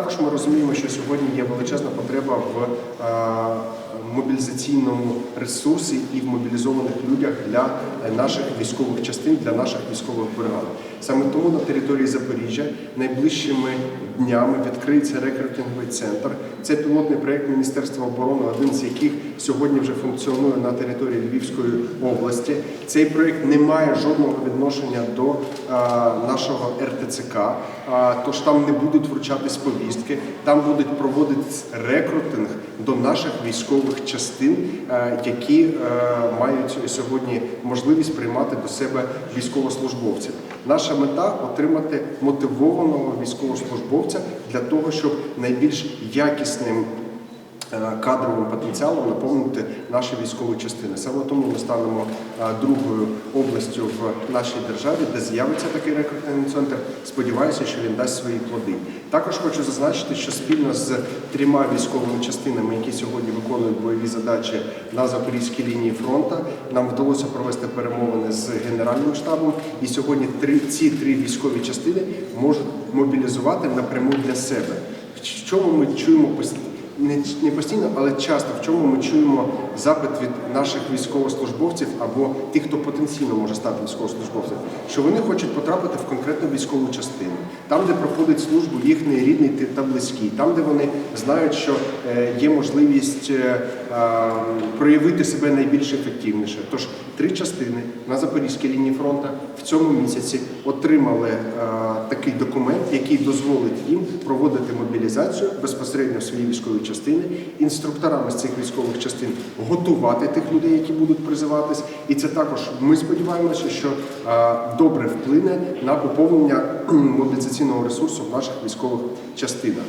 також ми розуміємо, що сьогодні є величезна потреба в е, мобілізаційному ресурсі і в мобілізованих людях для е, наших військових частин, для наших військових бригад. Саме тому на території Запоріжжя найближчими днями відкриється рекрутинговий центр. Це пілотний проєкт Міністерства оборони, один з яких сьогодні вже функціонує на території Львівської області. Цей проєкт не має жодного відношення до е, нашого РТЦК, е, тож там не будуть вручатись повістки, там будуть проводитись рекрутинг до наших військових частин, е, які е, мають сьогодні можливість приймати до себе військовослужбовців. Наша мета отримати мотивованого військовослужбовця для того, щоб найбільш якісним кадровим потенціалом наповнити наші військові частини. Саме тому ми станемо е, другою областю в нашій державі, де з'явиться такий рекрутинговий центр. Сподіваюся, що він дасть свої плоди. Також хочу зазначити, що спільно з трьома військовими частинами, які сьогодні виконують бойові задачі на запорізькій лінії фронту, нам вдалося провести перемовини з генеральним штабом. І сьогодні три ці три військові частини можуть мобілізувати напряму для себе. В чому ми чуємо? Не, постійно, але часто. В чому ми чуємо запит від наших військовослужбовців або тих, хто потенційно може стати військовослужбовцем, що вони хочуть потрапити в конкретну військову частину, там, де проходить службу їхній рідний та близький, там, де вони знають, що е, є можливість е, проявити себе найбільш ефективніше. Тож три частини на Запорізькій лінії фронту в цьому місяці отримали е, такий документ, який дозволить їм проводити мобілізацію безпосередньо в свої військові частини, інструкторами з цих військових частин готувати тих людей, які будуть призиватись. І це також ми сподіваємося, що е, добре вплине на поповнення мобілізаційного ресурсу в наших військових частинах.